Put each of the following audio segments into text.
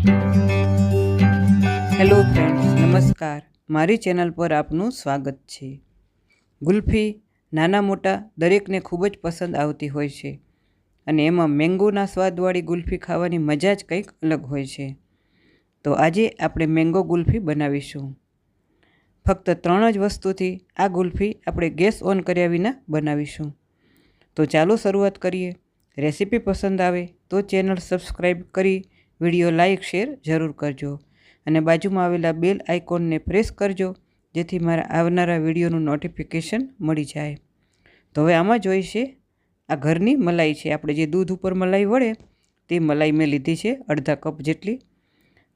Hello friends, નમસ્કાર. મારી channel પર આપનું સ્વાગત છે. ગુલ્ફી નાના મોટા દરેકને ખૂબ જ પસંદ આવતી હોય છે અને એમાં મેંગોના સ્વાદવાળી ગુલ્ફી ખાવાની મજા જ કંઈક અલગ હોય છે. તો આજે આપણે મેંગો ગુલ્ફી બનાવીશું. ફક્ત ત્રણ જ વસ્તુથી આ ગુલ્ફી આપણે ગેસ ઓન કર્યા વિના બનાવીશું. તો ચાલો શરૂઆત કરીએ. રેસીપી પસંદ આવે તો ચેનલ સબસ્ક્રાઈબ કરી વીડિયો લાઈક, શેર જરૂર કરજો અને બાજુમાં આવેલા બેલ આઇકોનને પ્રેસ કરજો, જેથી મારા આવનારા વિડીયોનું નોટિફિકેશન મળી જાય. તો હવે આમાં જોઈશે આ ઘરની મલાઈ છે. આપણે જે દૂધ ઉપર મલાઈ વળે તે મલાઈ મેં લીધી છે અડધા કપ જેટલી.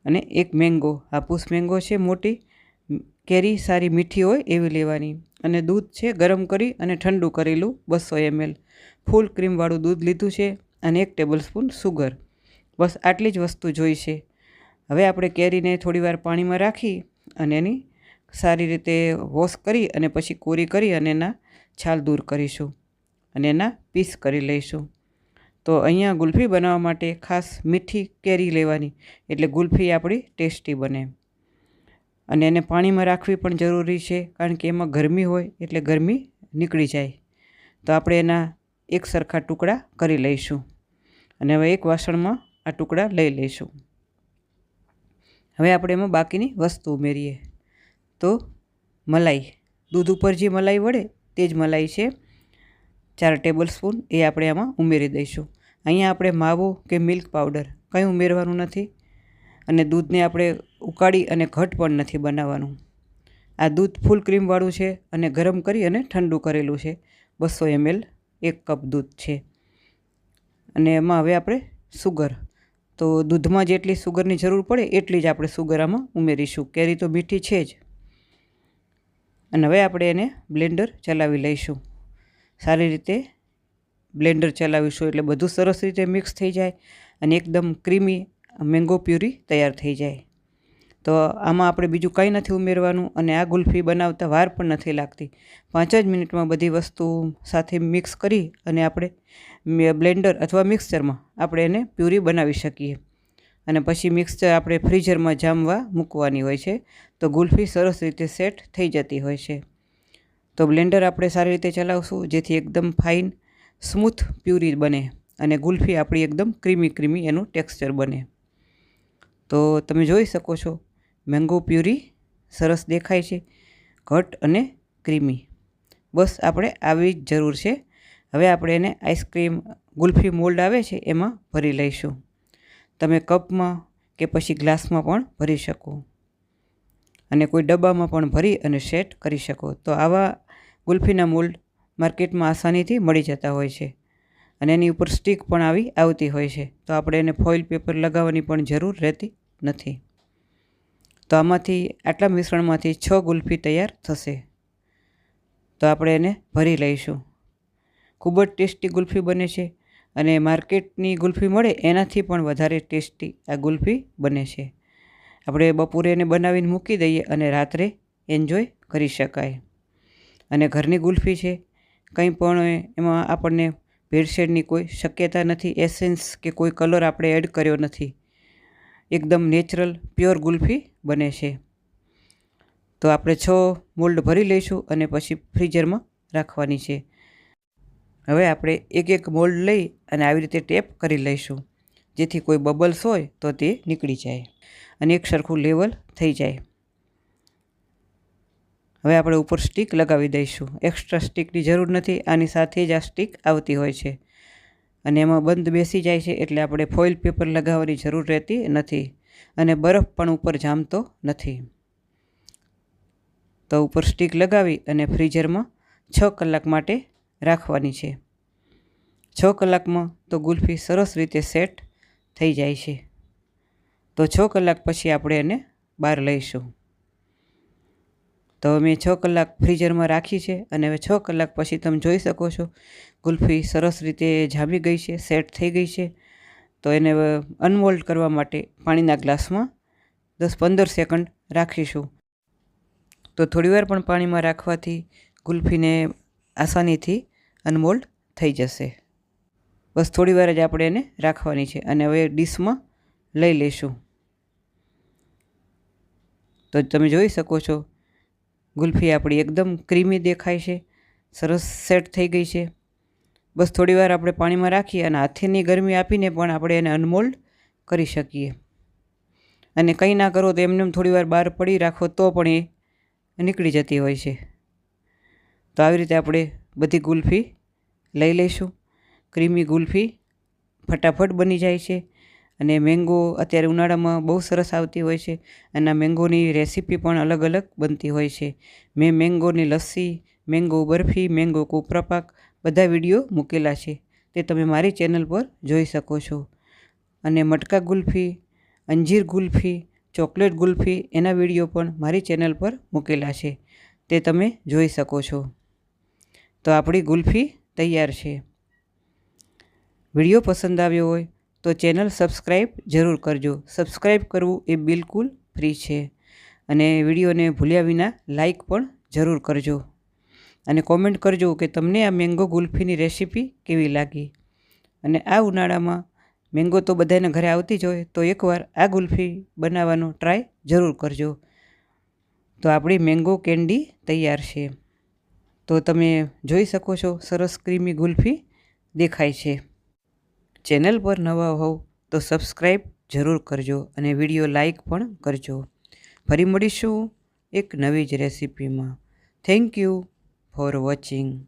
અને એક મેંગો, હાપૂસ મેંગો છે મોટી, કેરી સારી મીઠી હોય એવી લેવાની. અને દૂધ છે ગરમ કરી અને ઠંડુ કરેલું બસો એમએલ. ફૂલ ક્રીમવાળું દૂધ લીધું છે અને એક ટેબલ સ્પૂન સુગર. બસ આટલી જ વસ્તુ જોઈશે હવે આપણે કેરીને થોડીવાર પાણીમાં રાખી અને એની સારી રીતે વોશ કરી અને પછી કોરી કરી અને એના છાલ દૂર કરીશું અને એના પીસ કરી લઈશું. તો અહીંયા ગુલ્ફી બનાવવા માટે ખાસ મીઠી કેરી લેવાની, એટલે ગુલ્ફી આપણી ટેસ્ટી બને. અને એને પાણીમાં રાખવી પણ જરૂરી છે, કારણ કે એમાં ગરમી હોય એટલે ગરમી નીકળી જાય. તો આપણે એના એક સરખા ટુકડા કરી લઈશું. અને હવે એક વાસણમાં આ ટુકડા લઈ લઈશું. હવે આપણે એમાં બાકીની વસ્તુ ઉમેરીએ. તો મલાઈ, દૂધ ઉપર જે મલાઈ વળે તે જ મલાઈ છે. ચાર ટેબલ સ્પૂન એ આપણે આમાં ઉમેરી દઈશું. અહીંયા આપણે માવો કે મિલ્ક પાવડર કંઈ ઉમેરવાનું નથી અને દૂધને આપણે ઉકાળી અને ઘટ પણ નથી બનાવવાનું. આ દૂધ ફૂલ ક્રીમવાળું છે અને ગરમ કરી અને ઠંડુ કરેલું છે. બસો એમએલ એક કપ દૂધ છે. અને એમાં હવે આપણે સુગર તો દૂધમાં જેટલી સુગરની જરૂર પડે એટલી જ આપણે સુગર આમાં ઉમેરીશું. કેરી તો મીઠી છે જ. અને હવે આપણે એને બ્લેન્ડર ચલાવી લઈશું. સારી રીતે બ્લેન્ડર ચલાવીશું એટલે બધું સરસ રીતે મિક્સ થઈ જાય અને એકદમ ક્રીમી મેંગો પ્યુરી તૈયાર થઈ જાય. તો આમાં આપણે બીજું કંઈ નથી ઉમેરવાનું અને આ ગુલ્ફી બનાવતા વાર પણ નથી લાગતી. પાંચ જ મિનિટમાં બધી વસ્તુ સાથે મિક્સ કરી અને આપણે બ્લેન્ડર અથવા મિક્સચરમાં આપણે એને પ્યુરી બનાવી શકીએ. અને પછી મિક્સચર આપણે ફ્રીઝરમાં જામવા મૂકવાની હોય છે. તો ગુલ્ફી સરસ રીતે સેટ થઈ જતી હોય છે. તો બ્લેન્ડર આપણે સારી રીતે ચલાવશું, જેથી એકદમ ફાઇન, સ્મૂથ પ્યુરી બને અને ગુલ્ફી આપણી એકદમ ક્રીમી ક્રીમી એનું ટેક્સચર બને. તો તમે જોઈ શકો છો, મેંગો પ્યુરી સરસ દેખાય છે, ઘટ અને ક્રીમી. બસ આપણે આવી જ જરૂર છે. હવે આપણે એને આઈસ્ક્રીમ, ગુલ્ફી મોલ્ડ આવે છે એમાં ભરી લઈશું. તમે કપમાં કે પછી ગ્લાસમાં પણ ભરી શકો. અને કોઈ ડબ્બામાં પણ ભરી અને સેટ કરી શકો. તો આવા ગુલ્ફીના મોલ્ડ માર્કેટમાં આસાનીથી મળી જતા હોય છે. અને એની ઉપર સ્ટીક પણ આવી, આવતી હોય છે. તો આપણે એને ફોઇલ પેપર લગાવવાની પણ જરૂર રહેતી નથી. તો આમાંથી, આટલા મિશ્રણમાંથી છ ગુલ્ફી તૈયાર થશે. તો આપણે એને ભરી લઈશું. ખૂબ જ ટેસ્ટી ગુલ્ફી બને છે અને માર્કેટની ગુલ્ફી મળે એનાથી પણ વધારે ટેસ્ટી આ ગુલ્ફી બને છે. આપણે બપોરે એને બનાવીને મૂકી દઈએ અને રાત્રે એન્જોય કરી શકાય. અને ઘરની ગુલ્ફી છે, કંઈ પણ એમાં આપણને ભેળસેળની કોઈ શક્યતા નથી, એસેન્સ કે કોઈ કલર આપણે એડ કર્યો નથી. એકદમ નેચરલ, પ્યોર ગુલ્ફી બને છે. તો આપણે છ મોલ્ડ ભરી લઈશું અને પછી ફ્રીઝરમાં રાખવાની છે. હવે આપણે એક એક મોલ્ડ લઈ અને આવી રીતે ટેપ કરી લઈશું. જેથી કોઈ બબલ્સ હોય તો તે નીકળી જાય અને એક સરખું લેવલ થઈ જાય. હવે આપણે ઉપર સ્ટીક લગાવી દઈશું. એક્સ્ટ્રા સ્ટીકની જરૂર નથી. આની સાથે જ આ સ્ટીક આવતી હોય છે. અને એમાં બંધ બેસી જાય છે એટલે આપણે ફોઇલ પેપર લગાવવાની જરૂર રહેતી નથી. અને બરફ પણ ઉપર જામતો નથી. તો ઉપર સ્ટીક લગાવી અને ફ્રીઝરમાં છ કલાક માટે રાખવાની છે. છ કલાકમાં તો ગુલ્ફી સરસ રીતે સેટ થઈ જાય છે. તો છ કલાક પછી આપણે એને બહાર લઈશું. તો મેં છ કલાક ફ્રીઝરમાં રાખી છે અને હવે છ કલાક પછી તમે જોઈ શકો છો, ગુલ્ફી સરસ રીતે જામી ગઈ છે, સેટ થઈ ગઈ છે. તો એને અનમોલ્ડ કરવા માટે પાણીના ગ્લાસમાં દસ પંદર સેકન્ડ રાખીશું. તો થોડીવાર પણ પાણીમાં રાખવાથી ગુલ્ફીને આસાનીથી અનમોલ્ડ થઈ જશે. બસ થોડી વાર જ આપણે એને રાખવાની છે અને હવે ડીશમાં લઈ લઈશું. તો તમે જોઈ શકો છો, ગુલ્ફી આપણી એકદમ ક્રીમી દેખાય છે, સરસ સેટ થઈ ગઈ છે. બસ થોડી વાર આપણે પાણીમાં રાખીએ અને હાથેની ગરમી આપીને પણ આપણે એને અનમોલ્ડ કરી શકીએ. અને કંઈ ના કરો તો એમને થોડી વાર બહાર પડી રાખો તો પણ એ નીકળી જતી હોય છે. તો આવી રીતે આપણે બધી ગુલ્ફી લઈ લઈશું. ક્રીમી ગુલ્ફી ફટાફટ બની જાય છે અને મેંગો અત્યારે ઉનાળામાં બહુ સરસ આવતી હોય છે અને મેંગોની રેસીપી પણ અલગ અલગ બનતી હોય છે. મેં મેંગોની લસ્સી, મેંગો બરફી, મેંગો કોપરાપાક બધા વીડિયો મૂકેલા છે. તે તમે મારી ચેનલ પર જોઈ શકો છો. અને મટકા ગુલ્ફી, અંજીર ગુલ્ફી, ચોકલેટ ગુલ્ફી એના વીડિયો પણ મારી ચેનલ પર મૂકેલા છે. તે તમે જોઈ શકો છો. તો આપણી ગુલ્ફી તૈયાર છે. વીડિયો પસંદ આવ્યો હોય તો ચેનલ સબસ્ક્રાઈબ જરૂર કરજો. સબસ્ક્રાઈબ કરવું એ બિલકુલ ફ્રી છે. અને વિડીયોને ભૂલ્યા વિના લાઈક પણ જરૂર કરજો. અને કોમેન્ટ કરજો કે તમને આ મેંગો ગુલ્ફીની રેસીપી કેવી લાગી? અને આ ઉનાળામાં મેંગો તો બધાના ઘરે આવતી જ હોય તો એકવાર આ ગુલ્ફી બનાવવાનો ટ્રાય જરૂર કરજો. તો આપણી મેંગો કેન્ડી તૈયાર છે. તો તમે જોઈ શકો છો સરસ ક્રીમી ગુલ્ફી દેખાય છે. ચેનલ પર નવા હોવ તો સબસ્ક્રાઈબ જરૂર કરજો અને વીડિયો લાઈક પણ કરજો. ફરી મળીશું એક નવી જ રેસીપીમાં. Thank you for watching.